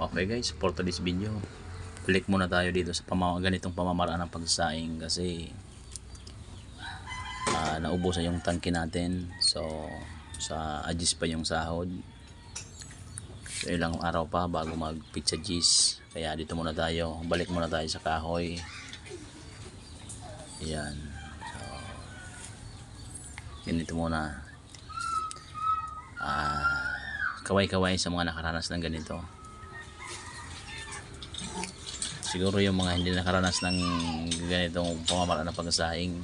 Okay guys, for today's video, balik muna tayo dito sa pamama, ganitong pamamaraan ng pagsaing kasi ah, naubusan yung tangke natin. So, sa ajis pa yung sahod. So, ilang araw pa bago mag pizza gis. Kaya dito muna tayo, balik muna tayo sa kahoy. Yan. So, ganito muna. Ah, kaway-kaway sa mga nakaranas ng ganito. Siguro yung mga hindi nakaranas ng ganitong pamamaraan ng pagsasaing,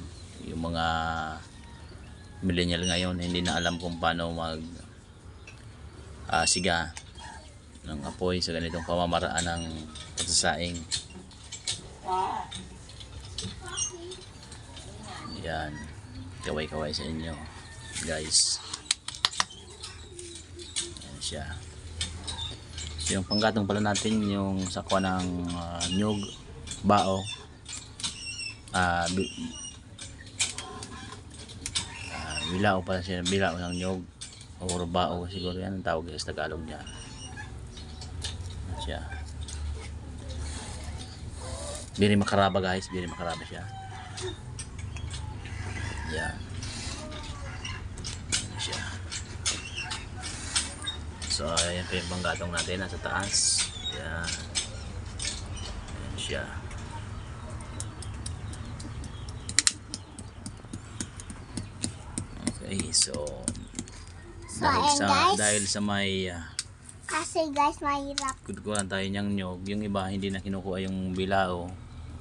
yung mga millennial ngayon, hindi na alam kung paano mag ah, siga ng apoy sa ganitong pamamaraan ng pagsasaing. Yan. Kaway-kaway sa inyo, guys. Yan siya. Yung panggatong pala natin, yung sakwa ng ah, nyug, bao, bi- ah, bilao pala siya, bilao ng nyug, o bao siguro yan ang tawag sa Tagalog niya. Siya. Biri makaraba guys, biri makaraba siya. Yan. Yan siya. So, ayan pa yung panggatong natin nasa taas. Ayan. Ayan siya. Okay, so So, dahil ayan sa guys. dahil sa may uh, Kasi guys, mahirap. kudkuhan tayo niyang nyog, yung iba hindi na kinukuha yung bilao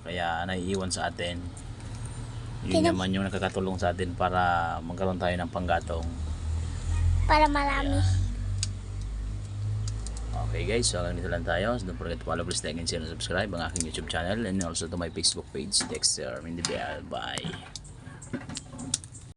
kaya naiiwan sa atin. Yun Kinu- naman yung nakakatulong sa atin para magkaroon tayo ng panggatong. Para marami. Okay guys, so hanggang dito lang tayo. So don't forget to follow, please like and share and subscribe ang aking YouTube channel and also to my Facebook page, Dexter Mindibel. Bye!